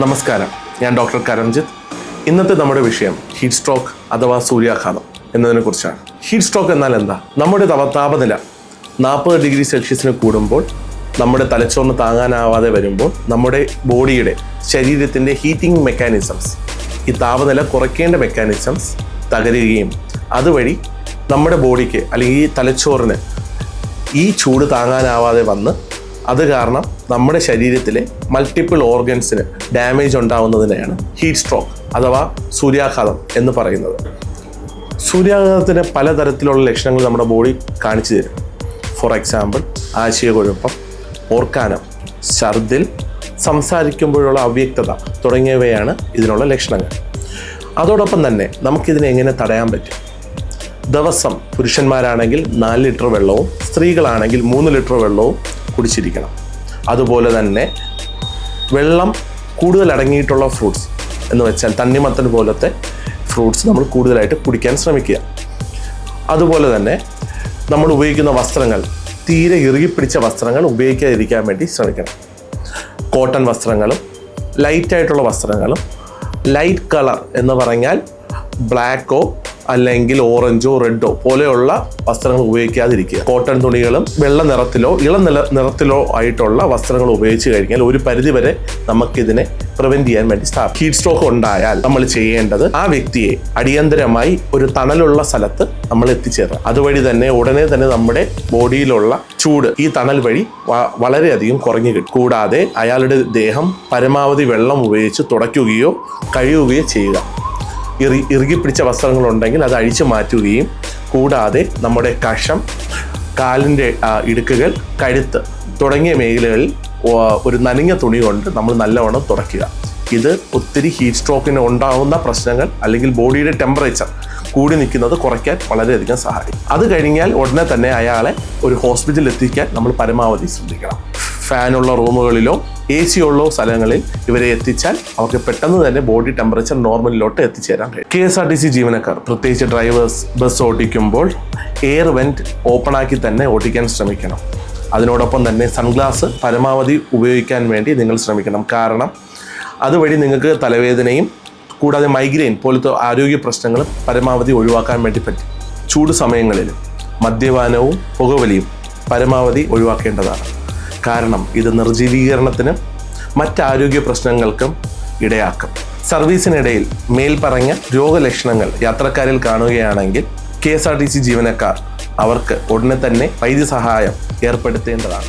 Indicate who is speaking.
Speaker 1: നമസ്കാരം. ഞാൻ ഡോക്ടർ കരംജിത്ത്. ഇന്നത്തെ നമ്മുടെ വിഷയം ഹീറ്റ് സ്ട്രോക്ക് അഥവാ സൂര്യാഘാതം എന്നതിനെ കുറിച്ചാണ്. ഹീറ്റ് സ്ട്രോക്ക് എന്നാൽ എന്താ? നമ്മുടെ താപനില നാൽപ്പത് ഡിഗ്രി സെൽഷ്യസിന് കൂടുമ്പോൾ നമ്മുടെ തലച്ചോറിന് താങ്ങാനാവാതെ വരുമ്പോൾ നമ്മുടെ ബോഡിയുടെ ശരീരത്തിന്റെ ഹീറ്റിംഗ് മെക്കാനിസംസ് ഈ താപനില കുറയ്ക്കേണ്ട മെക്കാനിസംസ് തകരുകയും അതുവഴി നമ്മുടെ ബോഡിക്ക് അല്ലെങ്കിൽ ഈ തലച്ചോറിന് ഈ ചൂട് താങ്ങാനാവാതെ വന്ന് അത് കാരണം നമ്മുടെ ശരീരത്തിലെ മൾട്ടിപ്പിൾ ഓർഗൻസിന് ഡാമേജ് ഉണ്ടാവുന്നതിനെയാണ് ഹീറ്റ് സ്ട്രോക്ക് അഥവാ സൂര്യാഘാതം എന്ന് പറയുന്നത്. സൂര്യാഘാതത്തിന് പലതരത്തിലുള്ള ലക്ഷണങ്ങൾ നമ്മുടെ ബോഡി കാണിച്ചു തരും. ഫോർ എക്സാമ്പിൾ ആശയക്കുഴപ്പം ഓർക്കാനം ഛർദിൽ സംസാരിക്കുമ്പോഴുള്ള അവ്യക്തത തുടങ്ങിയവയാണ് ഇതിനുള്ള ലക്ഷണങ്ങൾ. അതോടൊപ്പം തന്നെ നമുക്കിതിനെ എങ്ങനെ തടയാൻ പറ്റും? ദിവസം പുരുഷന്മാരാണെങ്കിൽ നാല് ലിറ്റർ വെള്ളവും സ്ത്രീകളാണെങ്കിൽ മൂന്ന് ലിറ്റർ വെള്ളവും കുടിച്ചിരിക്കണം. അതുപോലെ തന്നെ വെള്ളം കൂടുതൽ അടങ്ങിയിട്ടുള്ള ഫ്രൂട്ട്സ് എന്ന് വെച്ചാൽ തണ്ണിമത്തൻ പോലത്തെ ഫ്രൂട്ട്സ് നമ്മൾ കൂടുതലായിട്ട് കുടിക്കാൻ ശ്രമിക്കുക. അതുപോലെ തന്നെ നമ്മൾ ഉപയോഗിക്കുന്ന വസ്ത്രങ്ങൾ തീരെ ഇറുകിപ്പിടിച്ച വസ്ത്രങ്ങൾ ഉപയോഗിക്കാതിരിക്കാൻ വേണ്ടി ശ്രമിക്കണം. കോട്ടൺ വസ്ത്രങ്ങളും ലൈറ്റായിട്ടുള്ള വസ്ത്രങ്ങളും ലൈറ്റ് കളർ എന്ന് പറഞ്ഞാൽ ബ്ലാക്കോ അല്ലെങ്കിൽ ഓറഞ്ചോ റെഡോ പോലെയുള്ള വസ്ത്രങ്ങൾ ഉപയോഗിക്കാതിരിക്കുക. കോട്ടൺ തുണികളും വെള്ള നിറത്തിലോ ഇളം നില നിറത്തിലോ ആയിട്ടുള്ള വസ്ത്രങ്ങൾ ഉപയോഗിച്ച് കഴിഞ്ഞാൽ ഒരു പരിധിവരെ നമുക്കിതിനെ പ്രിവെന്റ് ചെയ്യാൻ വേണ്ടി സ്റ്റാഫ് ഹീറ്റ് സ്ട്രോക്ക് ഉണ്ടായാൽ നമ്മൾ ചെയ്യേണ്ടത് ആ വ്യക്തിയെ അടിയന്തരമായി ഒരു തണലുള്ള സ്ഥലത്ത് നമ്മൾ എത്തിച്ചേരാം അതുവഴി തന്നെ ഉടനെ തന്നെ നമ്മുടെ ബോഡിയിലുള്ള ചൂട് ഈ തണൽ വഴി വളരെയധികം കുറഞ്ഞു കിട്ടും. കൂടാതെ അയാളുടെ ദേഹം പരമാവധി വെള്ളം ഉപയോഗിച്ച് തുടയ്ക്കുകയോ കഴിയുകയോ ചെയ്യുക. ഇറി ഇറുകിപ്പിടിച്ച വസ്ത്രങ്ങളുണ്ടെങ്കിൽ അത് അഴിച്ചു മാറ്റുകയും കൂടാതെ നമ്മുടെ കഷം കാലിന്റെ ഇടുക്കുകൾ കഴുത്ത് തുടങ്ങിയ മേഖലകളിൽ ഒരു നനഞ്ഞ തുണി കൊണ്ട് നമ്മൾ നല്ലവണ്ണം തുടയ്ക്കുക. ഇത് ഒത്തിരി ഹീറ്റ് സ്ട്രോക്കിന് ഉണ്ടാകുന്ന പ്രശ്നങ്ങൾ അല്ലെങ്കിൽ ബോഡിയുടെ ടെമ്പറേച്ചർ കൂടി നിൽക്കുന്നത് കുറയ്ക്കാൻ വളരെയധികം സഹായിക്കും. അത് കഴിഞ്ഞാൽ ഉടനെ തന്നെ അയാളെ ഒരു ഹോസ്പിറ്റലിൽ എത്തിക്കാൻ നമ്മൾ പരമാവധി ശ്രദ്ധിക്കണം. ഫാനുള്ള റൂമുകളിലോ എ സി ഉള്ള സ്ഥലങ്ങളിൽ ഇവരെ എത്തിച്ചാൽ അവർക്ക് പെട്ടെന്ന് തന്നെ ബോഡി ടെമ്പറേച്ചർ നോർമലിലോട്ട് എത്തിച്ചേരാൻ കഴിയും. K S R T C ജീവനക്കാർ പ്രത്യേകിച്ച് ഡ്രൈവേഴ്സ് ബസ് ഓടിക്കുമ്പോൾ എയർ വെന്റ് ഓപ്പൺ ആക്കി തന്നെ ഓടിക്കാൻ ശ്രമിക്കണം. അതിനോടൊപ്പം തന്നെ സൺഗ്ലാസ് പരമാവധി ഉപയോഗിക്കാൻ വേണ്ടി നിങ്ങൾ ശ്രമിക്കണം. കാരണം അതുവഴി നിങ്ങൾക്ക് തലവേദനയും കൂടാതെ മൈഗ്രെയിൻ പോലത്തെ ആരോഗ്യ പ്രശ്നങ്ങളും പരമാവധി ഒഴിവാക്കാൻ വേണ്ടി പറ്റും. ചൂട് സമയങ്ങളിൽ മദ്യപാനവും പുകവലിയും പരമാവധി ഒഴിവാക്കേണ്ടതാണ്. കാരണം ഇത് നിർജീവീകരണത്തിനും മറ്റാരോഗ്യ പ്രശ്നങ്ങൾക്കും ഇടയാക്കും. സർവീസിനിടയിൽ മേൽപ്പറഞ്ഞ രോഗലക്ഷണങ്ങൾ യാത്രക്കാരിൽ കാണുകയാണെങ്കിൽ K S R T C ജീവനക്കാർ അവർക്ക് ഉടനെ തന്നെ വൈദ്യസഹായം ഏർപ്പെടുത്തേണ്ടതാണ്.